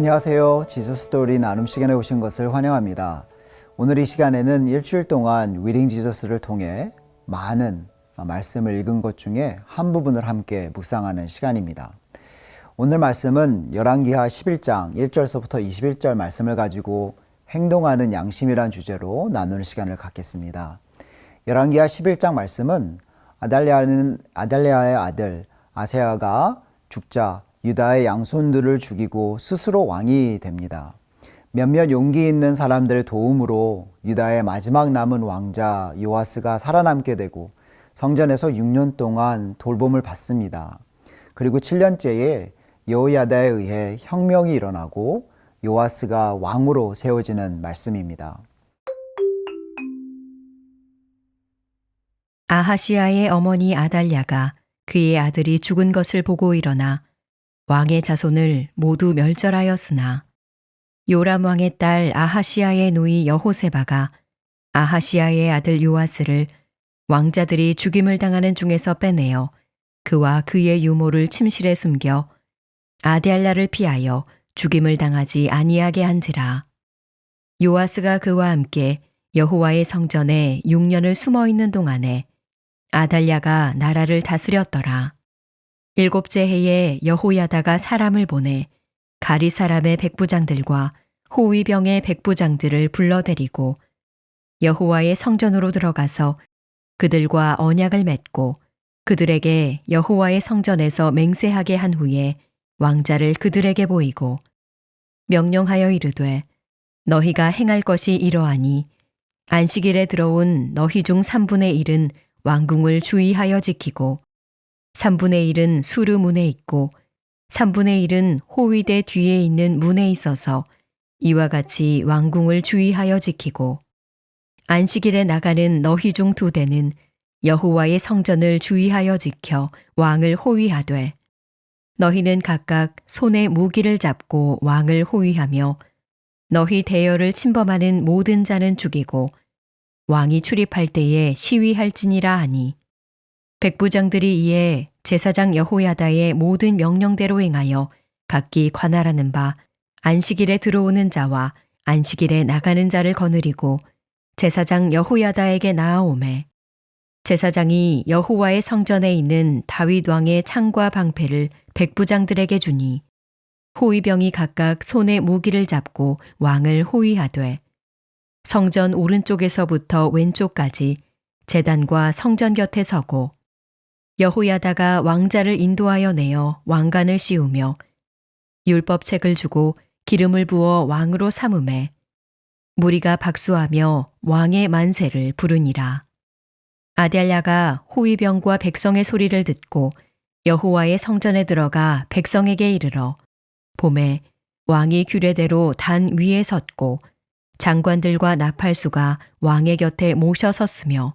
안녕하세요. 지수 스토리 나눔 시간에 오신 것을 환영합니다. 오늘 이 시간에는 일주일 동안 위링 지저스를 통해 많은 말씀을 읽은 것 중에 한 부분을 함께 묵상하는 시간입니다. 오늘 말씀은 열왕기하 11장 1절서부터 21절 말씀을 가지고 행동하는 양심이란 주제로 나누는 시간을 갖겠습니다. 열왕기하 11장 말씀은 아달랴는 아달랴의 아들 아세아가 죽자 유다의 양손들을 죽이고 스스로 왕이 됩니다. 몇몇 용기 있는 사람들의 도움으로 유다의 마지막 남은 왕자 요아스가 살아남게 되고 성전에서 6년 동안 돌봄을 받습니다. 그리고 7년째에 여호야다에 의해 혁명이 일어나고 요아스가 왕으로 세워지는 말씀입니다. 아하시아의 어머니 아달랴가 그의 아들이 죽은 것을 보고 일어나 왕의 자손을 모두 멸절하였으나 요람 왕의 딸 아하시아의 누이 여호세바가 아하시아의 아들 요아스를 왕자들이 죽임을 당하는 중에서 빼내어 그와 그의 유모를 침실에 숨겨 아디알라를 피하여 죽임을 당하지 아니하게 한지라 요아스가 그와 함께 여호와의 성전에 6년을 숨어 있는 동안에 아달랴가 나라를 다스렸더라. 일곱째 해에 여호야다가 사람을 보내 가리 사람의 백부장들과 호위병의 백부장들을 불러들이고 여호와의 성전으로 들어가서 그들과 언약을 맺고 그들에게 여호와의 성전에서 맹세하게 한 후에 왕자를 그들에게 보이고 명령하여 이르되 너희가 행할 것이 이러하니 안식일에 들어온 너희 중 3분의 1은 왕궁을 주의하여 지키고 3분의 1은 수르 문에 있고 3분의 1은 호위대 뒤에 있는 문에 있어서 이와 같이 왕궁을 주의하여 지키고 안식일에 나가는 너희 중 두 대는 여호와의 성전을 주의하여 지켜 왕을 호위하되 너희는 각각 손에 무기를 잡고 왕을 호위하며 너희 대열을 침범하는 모든 자는 죽이고 왕이 출입할 때에 시위할지니라 하니 백부장들이 이에 제사장 여호야다의 모든 명령대로 행하여 각기 관할하는 바 안식일에 들어오는 자와 안식일에 나가는 자를 거느리고 제사장 여호야다에게 나아오매 제사장이 여호와의 성전에 있는 다윗 왕의 창과 방패를 백부장들에게 주니 호위병이 각각 손에 무기를 잡고 왕을 호위하되 성전 오른쪽에서부터 왼쪽까지 재단과 성전 곁에 서고 여호야다가 왕자를 인도하여 내어 왕관을 씌우며 율법책을 주고 기름을 부어 왕으로 삼음에 무리가 박수하며 왕의 만세를 부르니라. 아델랴가 호위병과 백성의 소리를 듣고 여호와의 성전에 들어가 백성에게 이르러 봄에 왕이 규례대로 단 위에 섰고 장관들과 나팔수가 왕의 곁에 모셔 섰으며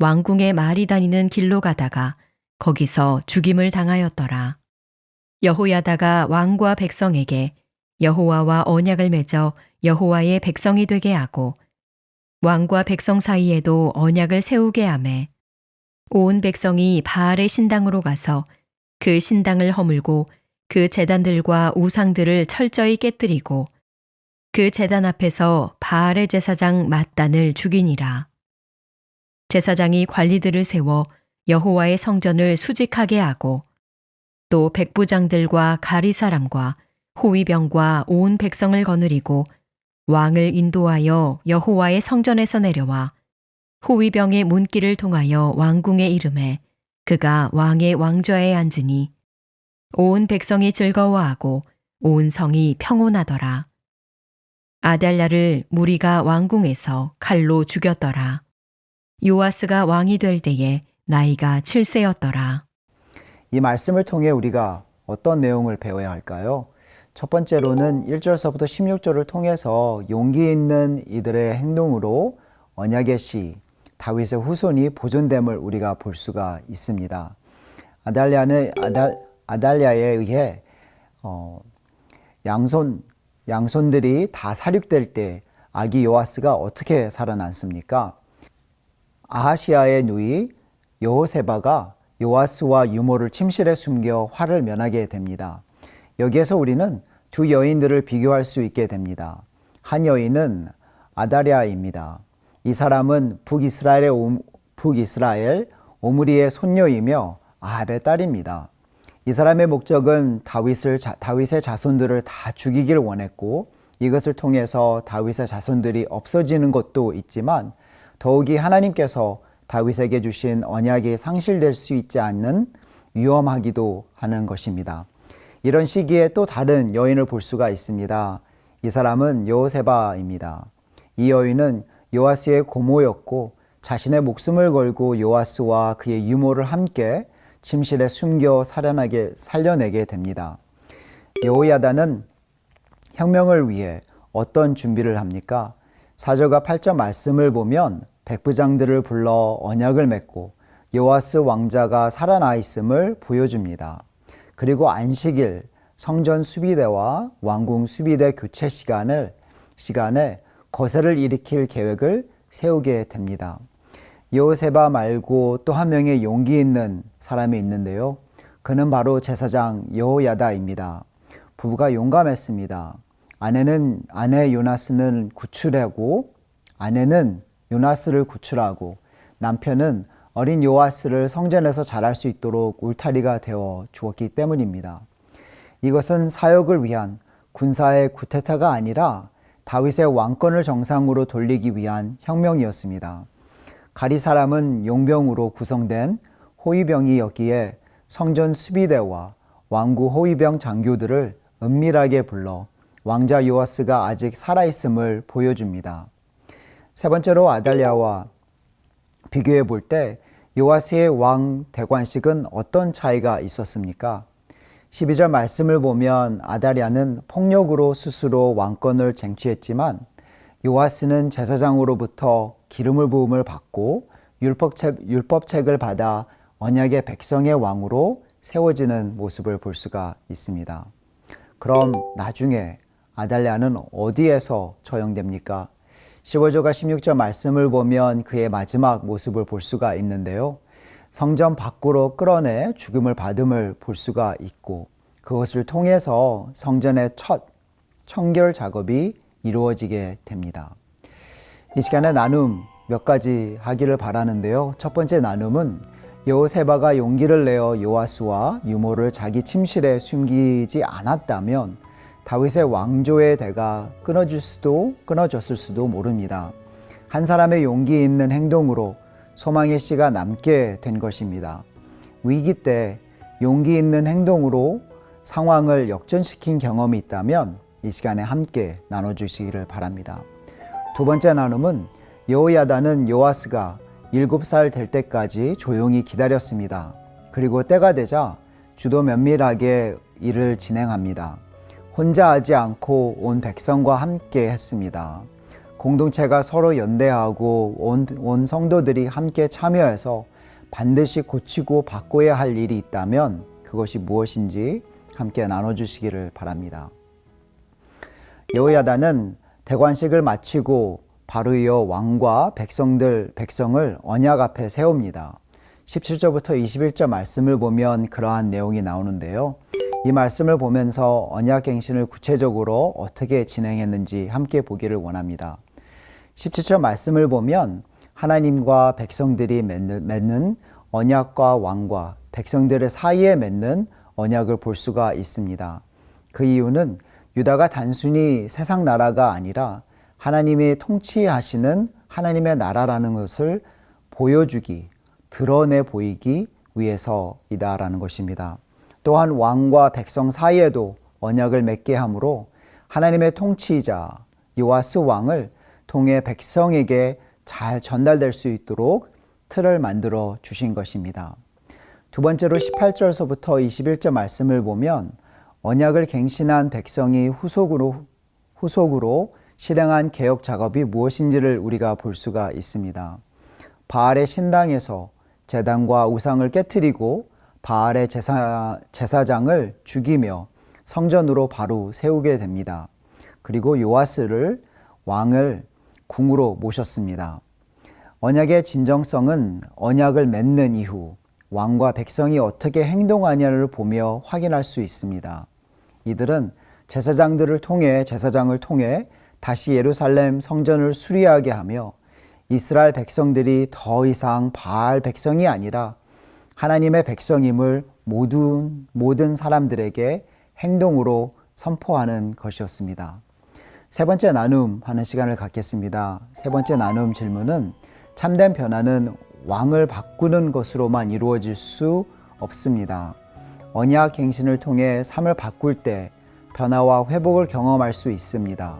왕궁의 말이 다니는 길로 가다가 거기서 죽임을 당하였더라. 여호야다가 왕과 백성에게 여호와와 언약을 맺어 여호와의 백성이 되게 하고 왕과 백성 사이에도 언약을 세우게 하매 온 백성이 바알의 신당으로 가서 그 신당을 허물고 그 재단들과 우상들을 철저히 깨뜨리고 그 재단 앞에서 바알의 제사장 mat단을 죽이니라. 제사장이 관리들을 세워 여호와의 성전을 수직하게 하고 또 백부장들과 가리 사람과 호위병과 온 백성을 거느리고 왕을 인도하여 여호와의 성전에서 내려와 호위병의 문길을 통하여 왕궁에 이름에 그가 왕의 왕좌에 앉으니 온 백성이 즐거워하고 온 성이 평온하더라. 아달랴를 무리가 왕궁에서 칼로 죽였더라. 요아스가 왕이 될 때에 나이가 7세였더라. 이 말씀을 통해 우리가 어떤 내용을 배워야 할까요? 첫 번째로는 1절서부터 16절을 통해서 용기 있는 이들의 행동으로 언약의 시 다윗의 후손이 보존됨을 우리가 볼 수가 있습니다. 아달랴는 아달, 아달랴에 의해 어, 양손 양손들이 다 사륙될 때 아기 요아스가 어떻게 살아났습니까? 아하시아의 누이 여호세바가 요아스와 유모를 침실에 숨겨 화를 면하게 됩니다. 여기에서 우리는 두 여인들을 비교할 수 있게 됩니다. 한 여인은 아다랴입니다. 이 사람은 북이스라엘의 오, 북이스라엘 오므리의 손녀이며 아합의 딸입니다. 이 사람의 목적은 다윗을 자, 다윗의 자손들을 다 죽이길 원했고 이것을 통해서 다윗의 자손들이 없어지는 것도 있지만 더욱이 하나님께서 다윗에게 주신 언약이 상실될 수 있지 않는 위험하기도 하는 것입니다. 이런 시기에 또 다른 여인을 볼 수가 있습니다. 이 사람은 여호세바입니다. 이 여인은 요아스의 고모였고 자신의 목숨을 걸고 요아스와 그의 유모를 함께 침실에 숨겨 살아나게 살려내게 됩니다. 여호야다는 혁명을 위해 어떤 준비를 합니까? 4절과 8절 말씀을 보면 백부장들을 불러 언약을 맺고 요아스 왕자가 살아나 있음을 보여줍니다. 그리고 안식일 성전 수비대와 왕궁 수비대 교체 시간을 시간에 거세를 일으킬 계획을 세우게 됩니다. 여호세바 말고 또 한 명의 용기 있는 사람이 있는데요. 그는 바로 제사장 여호야다입니다. 부부가 용감했습니다. 아내는 아내 요나스는 구출하고 아내는 요나스를 구출하고 남편은 어린 요아스를 성전에서 자랄 수 있도록 울타리가 되어 주었기 때문입니다. 이것은 사역을 위한 군사의 구테타가 아니라 다윗의 왕권을 정상으로 돌리기 위한 혁명이었습니다. 가리 사람은 용병으로 구성된 호위병이었기에 성전 수비대와 왕구 호위병 장교들을 은밀하게 불러 왕자 요아스가 아직 살아있음을 보여줍니다. 세 번째로 아달랴와 비교해 볼 때 요아스의 왕 대관식은 어떤 차이가 있었습니까? 12절 말씀을 보면 아다랴는 폭력으로 스스로 왕권을 쟁취했지만 요아스는 제사장으로부터 기름을 부음을 받고 율법책, 율법책을 받아 언약의 백성의 왕으로 세워지는 모습을 볼 수가 있습니다. 그럼 나중에 아달랴는 어디에서 처형됩니까? 15절과 16절 말씀을 보면 그의 마지막 모습을 볼 수가 있는데요. 성전 밖으로 끌어내 죽음을 받음을 볼 수가 있고 그것을 통해서 성전의 첫 청결 작업이 이루어지게 됩니다. 이 시간에 나눔 몇 가지 하기를 바라는데요. 첫 번째 나눔은 여호세바가 용기를 내어 요아스와 유모를 자기 침실에 숨기지 않았다면 다윗의 왕조의 대가 끊어질 수도 끊어졌을 수도 모릅니다. 한 사람의 용기 있는 행동으로 소망의 씨가 남게 된 것입니다. 위기 때 용기 있는 행동으로 상황을 역전시킨 경험이 있다면 이 시간에 함께 나눠주시기를 바랍니다. 두 번째 나눔은 여호야다는 요아스가 일곱 살 될 때까지 조용히 기다렸습니다. 그리고 때가 되자 주도 면밀하게 일을 진행합니다. 혼자 하지 않고 온 백성과 함께 했습니다. 공동체가 서로 연대하고 온, 온 성도들이 함께 참여해서 반드시 고치고 바꿔야 할 일이 있다면 그것이 무엇인지 함께 나눠주시기를 바랍니다. 여호야다는 대관식을 마치고 바로 이어 왕과 백성들 백성을 언약 앞에 세웁니다. 17절부터 21절 말씀을 보면 그러한 내용이 나오는데요. 이 말씀을 보면서 언약 갱신을 구체적으로 어떻게 진행했는지 함께 보기를 원합니다. 17절 말씀을 보면 하나님과 백성들이 맺는, 맺는 언약과 왕과 백성들의 사이에 맺는 언약을 볼 수가 있습니다. 그 이유는 유다가 단순히 세상 나라가 아니라 하나님이 통치하시는 하나님의 나라라는 것을 보여주기, 드러내 보이기 위해서이다라는 것입니다. 또한 왕과 백성 사이에도 언약을 맺게 하므로 하나님의 통치자 요아스 왕을 통해 백성에게 잘 전달될 수 있도록 틀을 만들어 주신 것입니다. 두 번째로 18절서부터 21절 말씀을 보면 언약을 갱신한 백성이 후속으로 후속으로 실행한 개혁 작업이 무엇인지를 우리가 볼 수가 있습니다. 바알의 신당에서 제단과 우상을 깨뜨리고 바알의 제사, 제사장을 죽이며 성전으로 바로 세우게 됩니다. 그리고 요아스를 왕을 궁으로 모셨습니다. 언약의 진정성은 언약을 맺는 이후 왕과 백성이 어떻게 행동하냐를 보며 확인할 수 있습니다. 이들은 제사장들을 통해 제사장을 통해 다시 예루살렘 성전을 수리하게 하며 이스라엘 백성들이 더 이상 바알 백성이 아니라 하나님의 백성임을 모든 모든 사람들에게 행동으로 선포하는 것이었습니다. 세 번째 나눔 하는 시간을 갖겠습니다. 세 번째 나눔 질문은 참된 변화는 왕을 바꾸는 것으로만 이루어질 수 없습니다. 언약 갱신을 통해 삶을 바꿀 때 변화와 회복을 경험할 수 있습니다.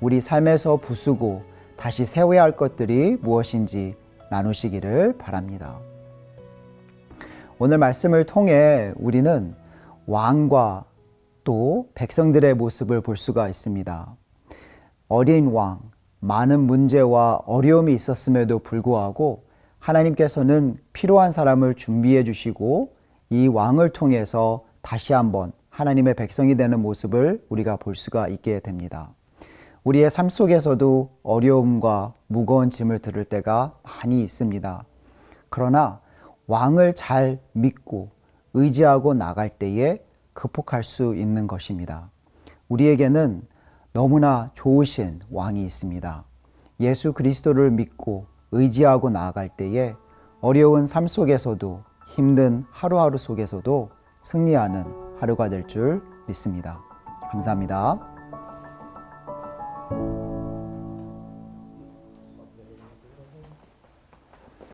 우리 삶에서 부수고 다시 세워야 할 것들이 무엇인지 나누시기를 바랍니다. 오늘 말씀을 통해 우리는 왕과 또 백성들의 모습을 볼 수가 있습니다. 어린 왕, 많은 문제와 어려움이 있었음에도 불구하고 하나님께서는 필요한 사람을 준비해 주시고 이 왕을 통해서 다시 한번 하나님의 백성이 되는 모습을 우리가 볼 수가 있게 됩니다. 우리의 삶 속에서도 어려움과 무거운 짐을 들을 때가 많이 있습니다. 그러나 왕을 잘 믿고 의지하고 나갈 때에 극복할 수 있는 것입니다. 우리에게는 너무나 좋으신 왕이 있습니다. 예수 그리스도를 믿고 의지하고 나아갈 때에 어려운 삶 속에서도 힘든 하루하루 속에서도 승리하는 하루가 될 줄 믿습니다. 감사합니다.